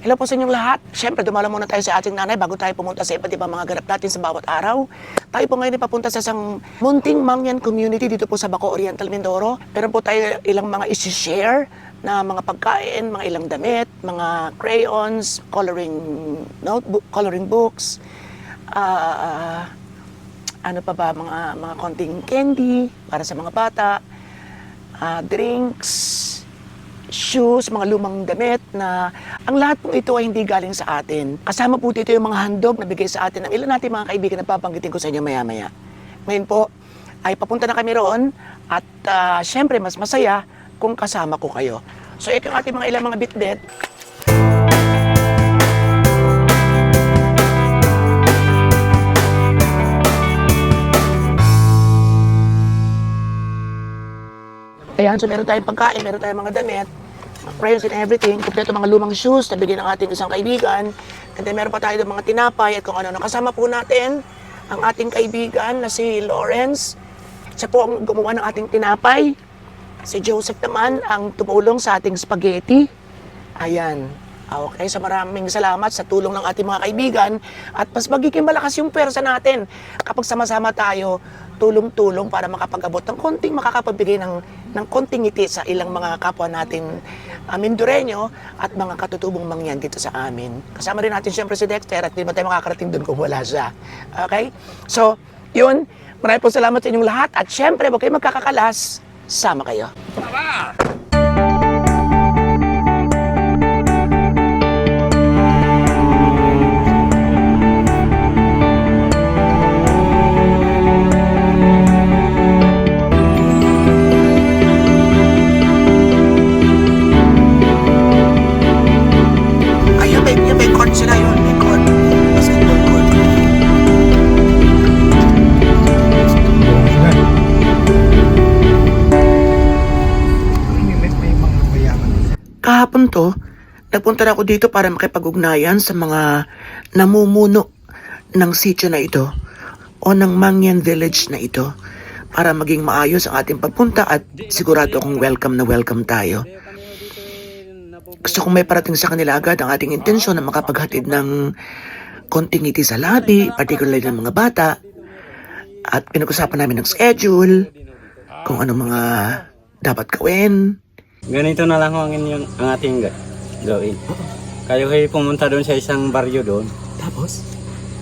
Hello po sa inyong lahat. Siyempre, dumala muna tayo sa ating nanay bago tayo pumunta sa iba't ibang mga ganap natin sa bawat araw. Tayo po ngayon ay papunta sa isang munting Mangyan community dito po sa Baco Oriental, Mindoro. Meron po tayo ilang mga isi-share na mga pagkain, mga ilang damit, mga crayons, coloring notebook, coloring books, ah, ano pa ba, mga, mga konting candy para sa mga bata, ah, drinks, shoes, mga lumang damit na ang lahat po ito ay hindi galing sa atin. Kasama po dito yung mga handog na bigay sa atin ng ilan natin mga kaibigan na papanggitin ko sa inyo maya-maya. Ngayon po ay papunta na kami roon at ah, syempre mas masaya kung kasama ko kayo. So ito yung ating mga ilang mga bit-bit. Ayan, so meron tayong pagkain, meron tayong mga damit, crayons and everything, kompleto mga lumang shoes na bigyan ng ating isang kaibigan. And then meron pa tayo ng mga tinapay at kung ano. Nakasama po natin ang ating kaibigan na si Lawrence. Siya po ang gumawa ng ating tinapay. Si Joseph naman ang tumulong sa ating spaghetti. Ayan. Ah, Okay, so maraming salamat sa tulong ng ating mga kaibigan at mas magiging malakas yung pwersa natin kapag sama-sama tayo tulong-tulong para makapag-abot ng konting makakapagbigay ng, ng konting ngiti sa ilang mga kapwa natin uh, at mga katutubong mangyan dito sa amin. Kasama rin natin siyempre si Dexter at hindi mo tayo makakarating doon kung wala siya. Okay? So, yun. Maraming po salamat sa inyong lahat at siyempre, huwag kayo magkakakalas. Sama kayo. Ayun, Kahapon to, nagpunta na ako dito para makipag-ugnayan sa mga namumuno ng sityo na ito o ng Mangyan Village na ito para maging maayos ang ating pagpunta at sigurado akong welcome na welcome tayo. Gusto kong may parating sa kanila agad ang ating intensyon na makapaghatid ng konting ngiti sa labi, particularly ng mga bata. At pinag-usapan namin ng schedule, kung ano mga dapat gawin, Ganito na lang ang, inyong, ang ating ga- gawin. Kayo ay pumunta doon sa isang baryo doon. Tapos,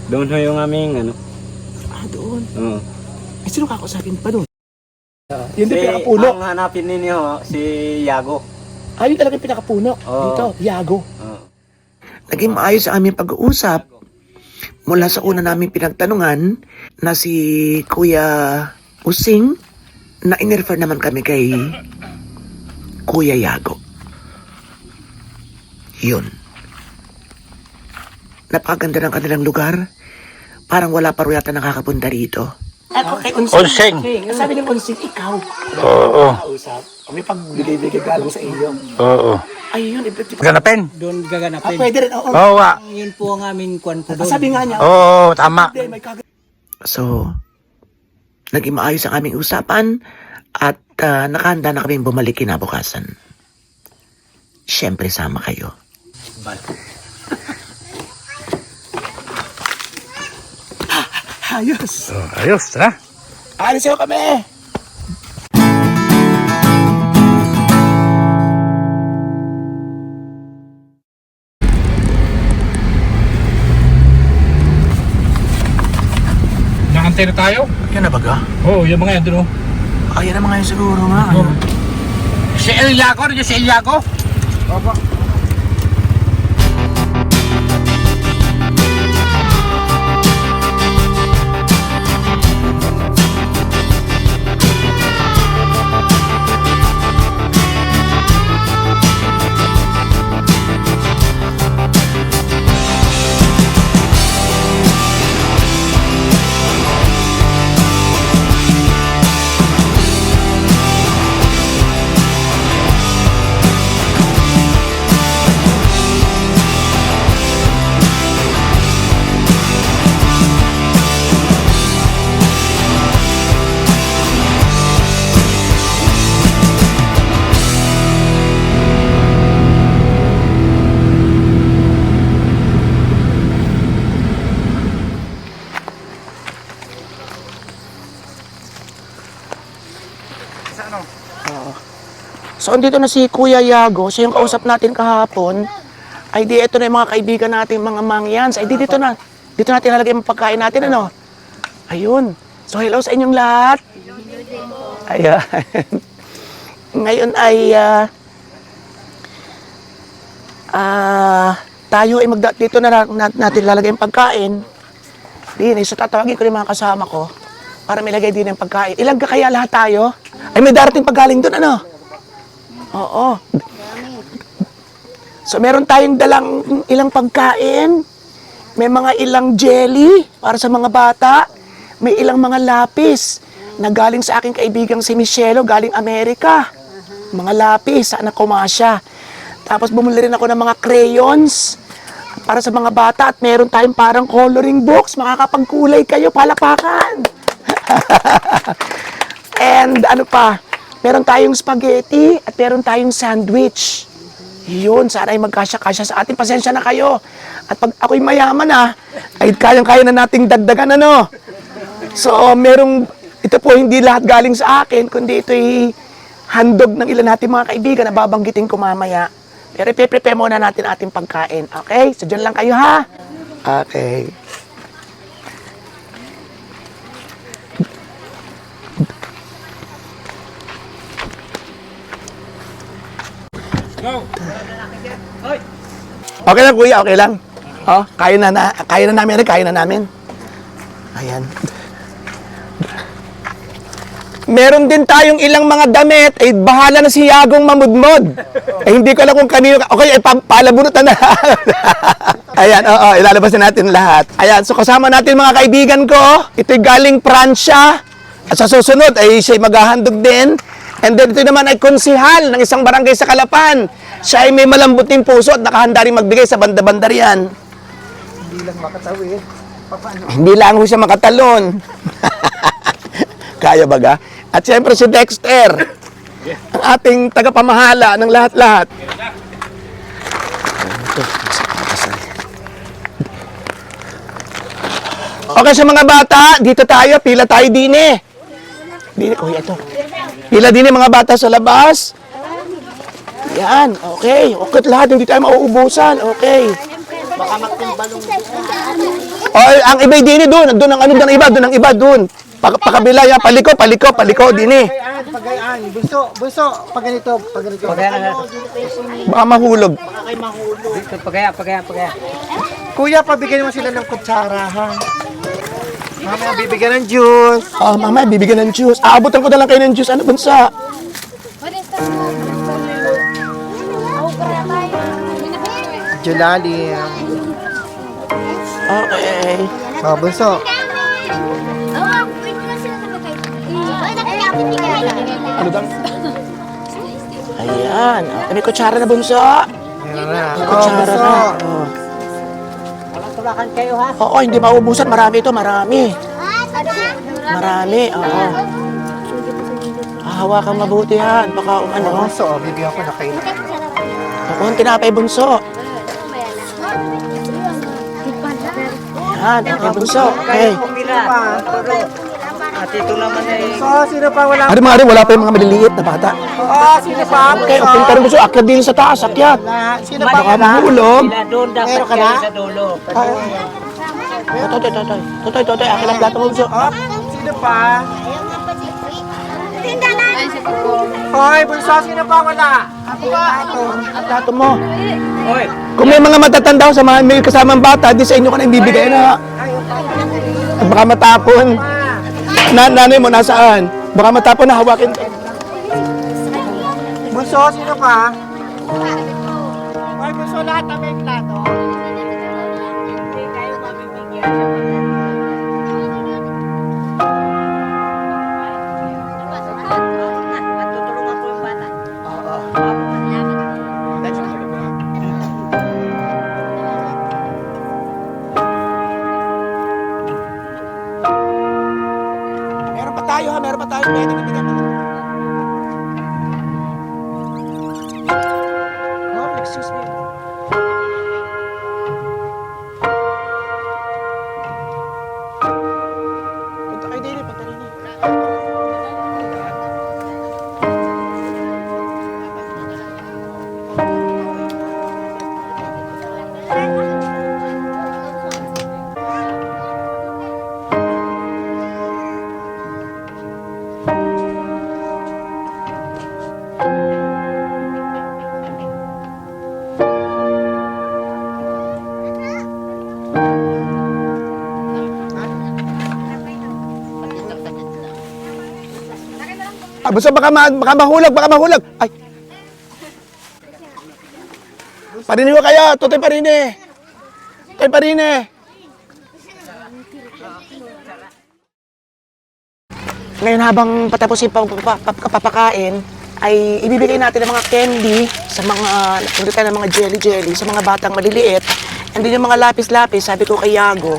Doon ho yung aming ano. ah, doon. Oo. Ay, sino kakausapin pa doon? Yun din Si- pinakapuno. Ang hanapin ninyo si Yago. Ay, yun talaga yung pinakapuno. Oo. Dito, Yago. Oo. Naging maayos ang aming pag-uusap. Mula sa una namin pinagtanungan na si Kuya Using, na in-refer naman kami kay Kuya Yago. Yun. Napakaganda ng kanilang lugar. Parang wala pa rin yata nakakapunta rito. Ako kay Unsing. Unsing. Sabi ng Unsing, ikaw. Oo. Kausap. May pagbigay-bigay galing sa iyo. Oo. Ayun, effective. Ganapin. doon Ah, gaganapin. pwede rin. Oo. Oo nga. Yun po ang aming kwan po doon. Sabi nga niya, Oo, tama. Hindi, may kag- So, naging maayos ang aming usapan at ah, nakahanda na kaming bumalik kinabukasan. Siyempre, sama kayo. Ayos! Oh, ayos, tara. Alis kayo kami! Nakantay na tayo? Yan na baga? Oo, yung mga yan doon. Ayan na mga yun siguro nga. Ayun. Si Eliaco, ano si Eliaco? Opo. Andito na si Kuya Yago. Siya yung kausap natin kahapon. Ay, di, ito na yung mga kaibigan natin, mga mangyans. Ay, di, dito na. Dito natin lalagay yung pagkain natin, ano? Ayun. So, hello sa inyong lahat. Ayan. Ngayon ay, ah, ah, tayo ay magda, dito na, na natin lalagay yung pagkain. Din, so tatawagin ko yung mga kasama ko para may lagay din yung pagkain. Ilan ka kaya lahat tayo? Ay, may darating paggaling doon, ano? Oo. So, meron tayong dalang ilang pagkain. May mga ilang jelly para sa mga bata. May ilang mga lapis na galing sa aking kaibigang si Michelo, galing Amerika. Mga lapis, sana kumasya. Tapos bumili rin ako ng mga crayons para sa mga bata at meron tayong parang coloring books. Makakapagkulay kayo, palapakan. And ano pa, meron tayong spaghetti at meron tayong sandwich. Yun, sana ay magkasya-kasya sa atin. Pasensya na kayo. At pag ako'y mayaman na, ay kayang-kaya na nating dagdagan ano. So, merong, ito po hindi lahat galing sa akin, kundi ito'y handog ng ilan natin mga kaibigan na babanggitin ko mamaya. Pero ipiprepare muna natin ating pagkain. Okay? So, dyan lang kayo ha. Okay. Okay lang kuya, okay lang. Oh, kaya na, na kaya na namin, kaya na namin. Ayan. Meron din tayong ilang mga damit, eh bahala na si Yagong mamudmod. Eh hindi ko alam kung kanino, okay, eh pa, palabunutan na. Ayan, oo, ilalabas na natin lahat. Ayan, so kasama natin mga kaibigan ko, ito'y galing Pransya. At sa susunod ay siya'y maghahandog din. And then ito naman ay konsihal ng isang barangay sa Kalapan. Siya ay may malambuting puso at nakahanda rin magbigay sa banda-banda riyan. Hindi lang makatawid. Hindi lang ho siya makatalon. Kaya baga? At siyempre si Dexter, ang ating tagapamahala ng lahat-lahat. Okay sa mga bata, dito tayo, pila tayo din eh. Dini, oh, ito. Pila din mga bata sa labas. Yan, okay. Okay lahat, hindi tayo mauubusan. Okay. Oh, ang iba din doon, doon ang ano doon ang iba, doon ang iba doon. Pa, pakabila ya, paliko, paliko, paliko din eh. Pagayaan, bunso, bunso, pag ganito, pag ganito. Baka mahulog. Pagaya, pagaya, pagaya. Kuya, pabigyan mo sila ng kutsara, ha? Mamaya bibigyan ng juice. Oh, mama, bibigyan ng juice. Aabutan ko na lang kayo ng juice. Ano bansa? Julali. Okay. Oh, bunso. Ano daw? Ayan. Okay, may kutsara na bunso. Meron na. May Oh, kutsara bunso. na. Oh. Tulakan kayo ha. Oo, hindi maubusan. Marami ito, marami. Marami, oo. Hahawakan mabuti yan. Baka um, Oh, ano. bunso, oh, bibigyan ko na kayo. Oo, ang tinapay bunso. Yan, okay bunso. Okay. At ito naman ay... So, sino pa wala? Ano mga rin, wala pa yung mga maliliit na bata. Oh, sino pa? Okay, okay. Pero bunso, akyat din sa taas, akyat. Na, sino pa Baka wala? mahulog. Sila doon dapat kayo na? sa dulo. Totoy, totoy, totoy. Totoy, totoy. Akin ang plato mo bunso. Oh, sino pa? Hoy, bunso, sino pa wala? Ako ba? Ito. Ang plato mo. Hoy, Kung may mga matatanda sa mga may kasamang bata, di sa inyo ka na ibibigay na. At baka matapon. Na, nanay mo, nasaan? Baka matapon na hawakin. Bunso, sino pa? Hoy, bunso, lahat na may plato. tutulungan punta rin basta baka, ma- baka mahulog, baka mahulog. Ay. Parine ko kaya, tutoy parine. Tutoy parine. Ngayon habang patapos yung kapapakain, ay ibibigay natin ang mga candy sa mga, hindi tayo ng mga jelly-jelly, sa mga batang maliliit. And then yung mga lapis-lapis, sabi ko kay Yago,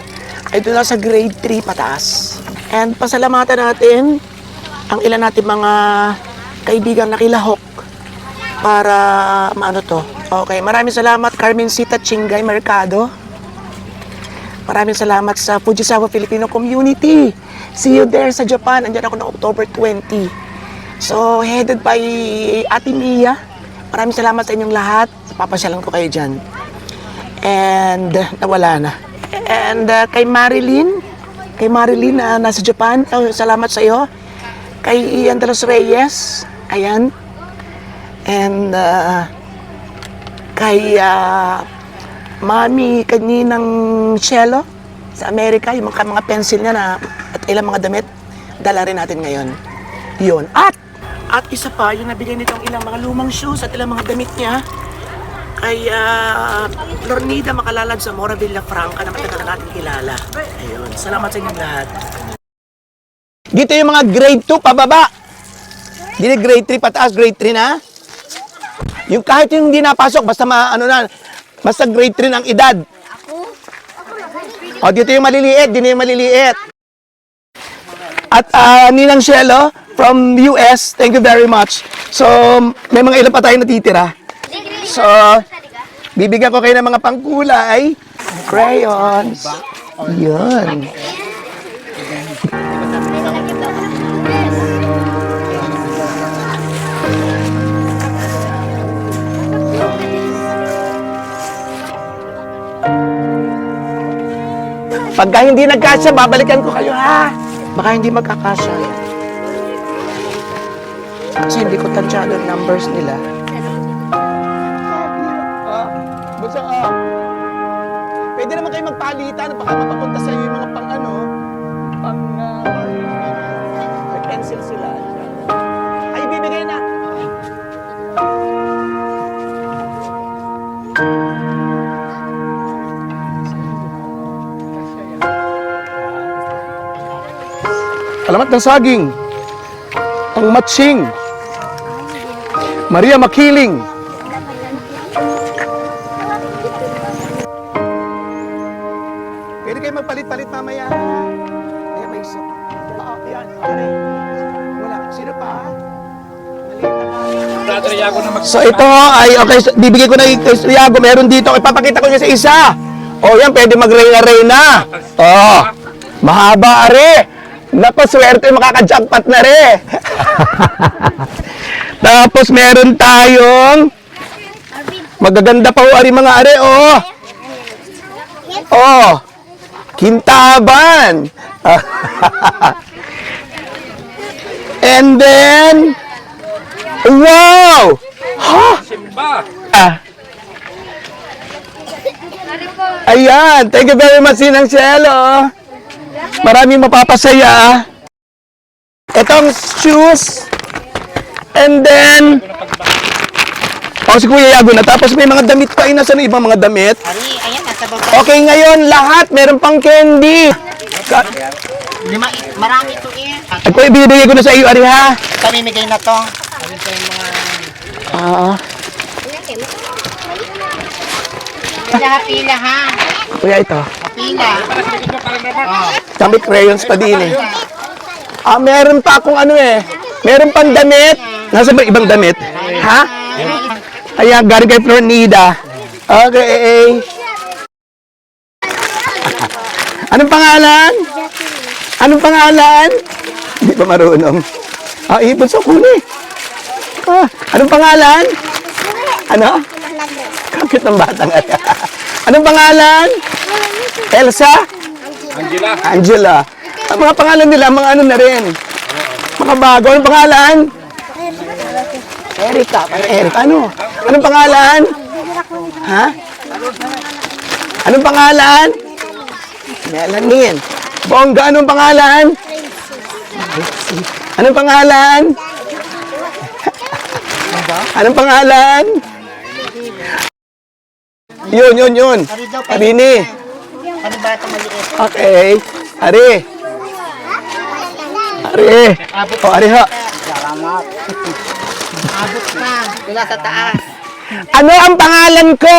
ay doon sa grade 3 pataas. And pasalamatan natin ang ilan natin mga kaibigang nakilahok para maano to. Okay, maraming salamat Carmen Sita Chingay Mercado. Maraming salamat sa Fujisawa Filipino Community. See you there sa Japan. Andiyan ako ng October 20. So, headed by Ate Mia. Maraming salamat sa inyong lahat. Papasyalan ko kayo dyan. And nawala na. And uh, kay Marilyn, kay Marilyn na nasa Japan, oh, salamat sa iyo. Kay Ian de los Reyes, ayan. And uh, kay uh, Mami kaninang Cielo sa Amerika, yung mga, mga pencil niya na at ilang mga damit, dala rin natin ngayon. Yun. At, at isa pa, yung nabigay nitong ilang mga lumang shoes at ilang mga damit niya, kay uh, Lornida Makalalad sa Mora Villafranca na matagal na natin kilala. Ayun. Salamat sa inyong lahat. Dito yung mga grade 2 pababa. Dito grade 3 pataas, grade 3 na. Yung kahit yung hindi napasok, basta ma, ano na, basta grade 3 ang edad. O, dito yung maliliit, dito yung maliliit. At ah, Ninang Shelo from US, thank you very much. So, may mga ilan pa tayo natitira. So, bibigyan ko kayo ng mga pangkulay. Crayons. Yun. Pagka hindi nagkasya, babalikan ko kayo ha. Baka hindi magkakasya. Kasi hindi ko tansyado ang numbers nila. Basta ah, pwede naman kayo magpalitan. Baka mapapunta sa iyo yung mga pang ano, Alamat ng saging. Ang matching. Maria Makiling. Pwede kayo magpalit-palit mamaya. Ayan, may isa. Ah, yan. Okay. Wala. Sino pa? So ito ay okay, so, bibigay ko na kay Santiago. Meron dito, ipapakita ko niya sa isa. Oh, yan pwede mag-reyna-reyna. Oh. Mahaba are. Nako, swerte makaka-jackpot na re. Tapos meron tayong magaganda pa ho ari mga are oh. Oh. Kintaban. And then Wow! Ha? Ah. Ayan, thank you very much Sinang Cielo. Maraming mapapasaya. Itong shoes. And then, oh, si Kuya Yago na. Tapos may mga damit pa. Ina, saan yung ibang mga damit? Ayan, nasa baba. Okay, ngayon, lahat meron pang candy. Ka- Lima, marami to eh. Kuya, binibigay ko na sa iyo, Ari, ha? Pamimigay na to. Ah, Pila, pila ha. kuya, ito. Pila. Kami crayons pa din eh. Ah, meron pa akong ano eh. Meron pang damit. Nasa ba ibang damit? Ha? Ayan, galing kay Flornida. Okay. Anong pangalan? Anong pangalan? Hindi pa marunong. Ah, ibon sa kuni. Ah, anong pangalan? Ano? Kakit ng batang. Anong pangalan? Elsa? Angela. Angela. Ang mga pangalan nila, mga ano na rin. Mga bago. Anong pangalan? Erika. Erika. Ano? Anong pangalan? Ha? Anong pangalan? Melanin. Bongga, anong pangalan? Anong pangalan? Anong pangalan? Yun, yun, yun. Arini. Ano ba ito maliit? Okay. Ari. Ari. O, Ari ho. Salamat. Abot na. Tula sa taas. Ano ang pangalan ko?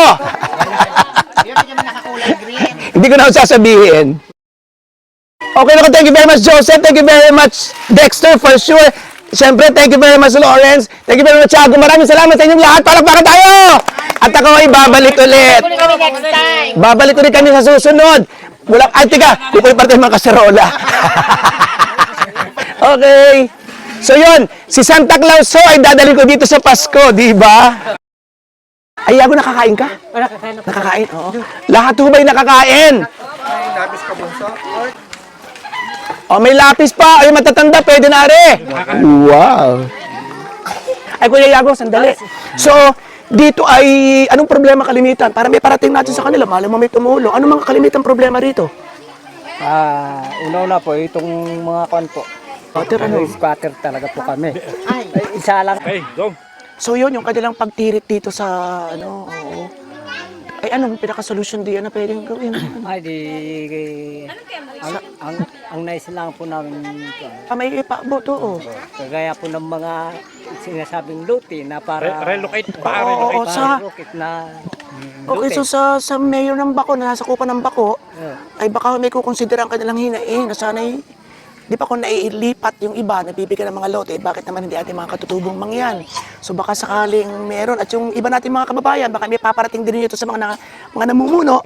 Yun, hindi naman nakakulay green. Hindi ko na ako sasabihin. Okay na thank you very much Joseph, thank you very much Dexter for sure. Siyempre, thank you very much Lawrence, thank you very much Tiago. Maraming salamat sa inyong lahat. Palakpakan tayo! At ako ay babalik ulit. Kami next time. Babalik ulit kami sa susunod. Wala, ay, tika, kukunin pa rin mga kaserola. okay. So yun, si Santa Claus ho ay dadalhin ko dito sa Pasko, di ba? Ay, Yago, nakakain ka? Nakakain, oo. Lahat ho ba'y nakakain? Oh, may lapis pa. Ay, matatanda, pwede na are. Wow. Ay, Kuya Yago, sandali. So, dito ay, anong problema kalimitan? Para may parating natin sa kanila, mo may tumulong. Ano mga kalimitan problema rito? Ah, una-una po, itong mga kwan po. Water, ano? Squatter talaga po kami. Ay, isa lang. Hey, go. So, yun, yung kanilang pagtirit dito sa, ano, oo. Ay, anong pinaka-solution diyan na pwedeng gawin? Ay, di... Ang, ang, ang nice lang po namin ito. Ah, may ipabot, oo. Kagaya po ng mga sinasabing luti na para... Relocate pa, Oo, oo, relocate. sa, Rocket na... okay, so sa, sa mayor ng Bako, na nasa kupa ng Bako, ay baka may kukonsider ang kanilang hinaing na sana'y di pa kung nailipat yung iba, nabibigyan ng mga lote, bakit naman hindi ating mga katutubong mangyan? So baka sakaling meron, at yung iba natin mga kababayan, baka may paparating din ito sa mga, na, mga namumuno,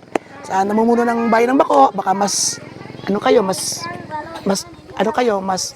sa namumuno ng bayan ng Bako, baka mas, ano kayo, mas, mas, ano kayo, mas,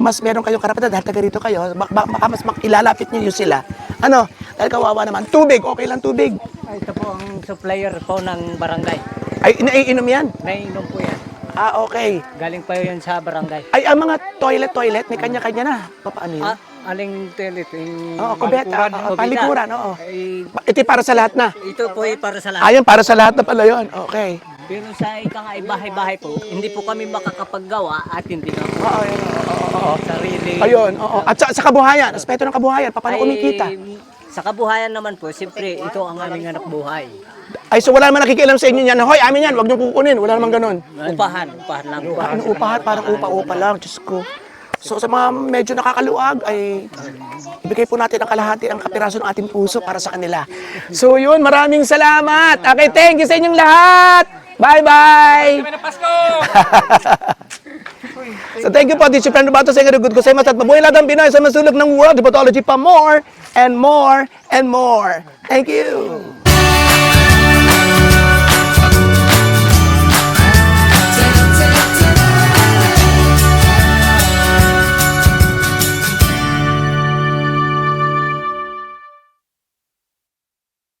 mas meron kayong karapatan dahil taga rito kayo, baka, baka mas mak- ilalapit niyo sila. Ano, dahil kawawa naman, tubig, okay lang tubig. ay, ito po ang supplier po ng barangay. Ay, naiinom yan. Naiinom po yan. Ah, okay. Galing pa yun sa barangay. Ay, ang mga toilet-toilet, may kanya-kanya na. Paano yun? Ah, aling toilet? Yung Oo, kubeta, oo, palikuran, oo. Ay, Ito para sa lahat na. ito po ay para sa lahat. Ayun, para sa lahat na pala yun. Okay. Pero sa ika nga ay bahay-bahay po, hindi po kami makakapaggawa at hindi na po oo, oo, oo. sarili. Ayun, oo. At sa, sa kabuhayan, aspeto ng kabuhayan, paano Ay, kumikita? Sa kabuhayan naman po, siyempre, ito ang aming anak buhay. Ay, so wala naman nakikialam sa inyo yan. Hoy, amin yan, huwag niyo kukunin. Wala naman ganun. Upahan, upahan lang. Ah, Ano upahan? Parang upa-upa lang. Diyos ko. So sa mga medyo nakakaluwag ay ibigay po natin ang kalahati ang kapiraso ng ating puso para sa kanila. So yun, maraming salamat. Okay, thank you sa inyong lahat. Bye-bye. so thank you po, Teacher Fernando Bato sa good ko sa at mabuhay lahat ang Pinoy sa masulog ng world, hepatology pa more and more and more. Thank you.